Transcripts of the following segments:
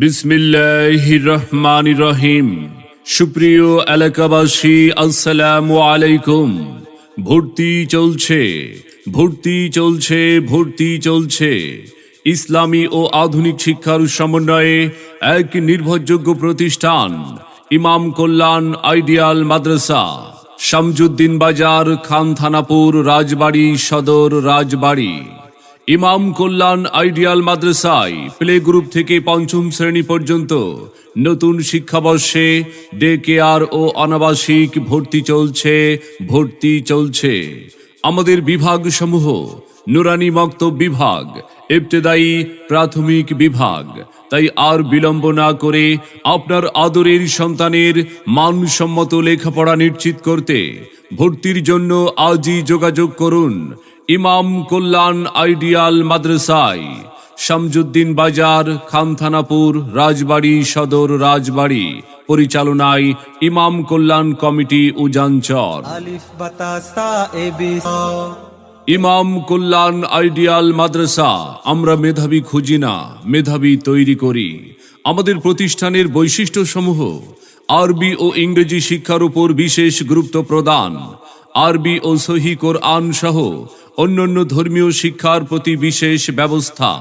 বিসমিল্লাহ রহমান রহিম সুপ্রিয় এলাকাবাসী, আসসালামু আলাইকুম। ভর্তি চলছে ভর্তি চলছে ভর্তি চলছে। ইসলামী ও আধুনিক শিক্ষার সমন্বয়ে এক নির্ভরযোগ্য প্রতিষ্ঠান, ইমাম কল্যাণ আইডিয়াল মাদ্রাসা, শামজুদ্দিন বাজার, খান থানাপুর, রাজবাড়ি সদর, রাজবাড়ি। ইমাম কল্যাণ আইডিয়াল মাদ্রাসায় প্লে গ্রুপ থেকে পঞ্চম শ্রেণি পর্যন্ত নতুন শিক্ষাবর্ষে ডে কেয়ার ও অনাবাসিক ভর্তি চলছে ভর্তি চলছে। আমাদের বিভাগসমূহ, নুরানি মক্তব বিভাগ, ইবতেদায়ী প্রাথমিক বিভাগ। তাই আর বিলম্ব না করে আপনার আদরের সন্তানের মানসম্মত লেখাপড়া নিশ্চিত করতে ভর্তির জন্য আজই যোগাযোগ করুন ইমাম কল্যাণ আইডিয়াল মাদ্রাসায় শামজুদ্দিন বাজার খানথানাপুর রাজবাড়ি সদর রাজবাড়ি পরিচালনায় ইমাম কল্যাণ কমিটি উজানচর। ইমাম কল্যাণ আইডিয়াল মাদ্রাসা আমরা মেধাবী খুঁজি না মেধাবী তৈরি করি। আমাদের প্রতিষ্ঠানের বৈশিষ্ট্যসমূহ আরবি ও ইংরেজি শিক্ষার উপর বিশেষ গুরুত্ব প্রদান। আরবি ও সহি কোরআন সহ অন্যান্য ধর্মীয় শিক্ষার প্রতি বিশেষ ব্যবস্থা।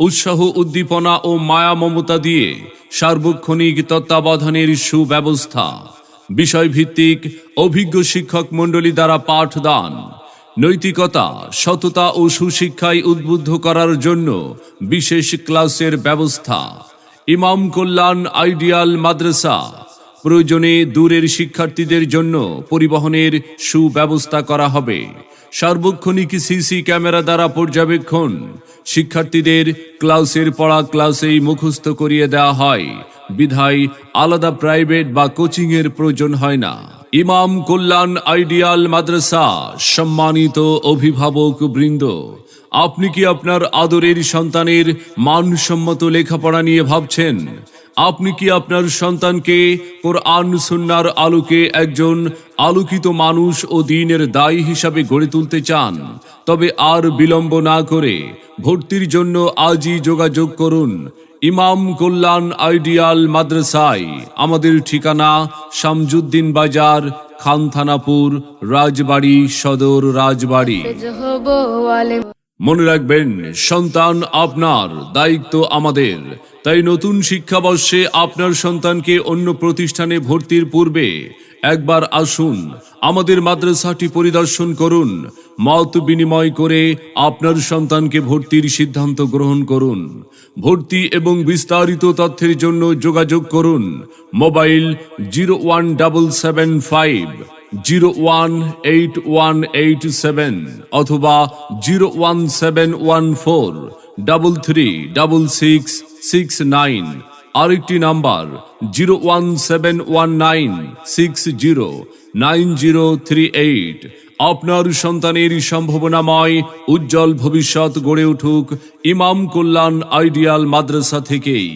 উৎসাহ, উদ্দীপনা ও মায়া মমতা দিয়ে সার্বক্ষণিক তত্ত্বাবধানের সুব্যবস্থা। বিষয়ভিত্তিক অভিজ্ঞ শিক্ষক মণ্ডলী দ্বারা পাঠদান। নৈতিকতা, সততা ও সুশিক্ষায় উদ্বুদ্ধ করার জন্য বিশেষ ক্লাসের ব্যবস্থা। ইমাম কল্যাণ আইডিয়াল মাদ্রাসা। প্রয়োজনে দূরের শিক্ষার্থীদের জন্য পরিবহনের সুব্যবস্থা করা হবে। সার্বক্ষণিক সিসি ক্যামেরা দ্বারা পর্যবেক্ষণ। শিক্ষার্থীদের ক্লাসের পড়া ক্লাসেই মুখস্থ করিয়ে দেওয়া হয়। বিধায় আলাদা প্রাইভেট বা কোচিং এর প্রয়োজন হয় না। ইমাম কল্যাণ আইডিয়াল মাদ্রাসা, সম্মানিত অভিভাবক বৃন্দ, আপনি কি আপনার আদরের সন্তানের মানসম্মত লেখাপড়া নিয়ে ভাবছেন? আপনি কি আপনার সন্তানকে কোরআন সুন্নার আলোকে একজন আলোকিত মানুষ ও দিনের দায়ী হিসাবে গড়ে তুলতে চান? তবে আর বিলম্ব না করে ভর্তির জন্য আজই যোগাযোগ করুন ইমাম কল্যাণ আইডিয়াল মাদ্রাসায়। আমাদের ঠিকানা শামজুদ্দিন বাজার, খানথানাপুর, রাজবাড়ি, সদর রাজবাড়ি। মনে রাখবেন, সন্তান আপনার, দায়িত্ব আমাদের। তাই নতুন শিক্ষাবর্ষে আপনার সন্তানকে অন্য প্রতিষ্ঠানে ভর্তির পূর্বে একবার আসুন, আমাদের মাদ্রাসাটি পরিদর্শন করুন, মত বিনিময় করে আপনার সন্তানকে ভর্তির সিদ্ধান্ত গ্রহণ করুন। ভর্তি এবং বিস্তারিত তথ্যের জন্য যোগাযোগ করুন, mobile zero one double seven five zero one eight one eight seven অথবা zero one seven one four double three double six six nine আরেকটি number zero one seven one nine six zero nine zero three eight আপনার সন্তানের সম্ভাবনাময় উজ্জ্বল ভবিষ্যৎ গড়ে উঠুক ইমাম Kalyan ideal মাদ্রাসা থেকেই।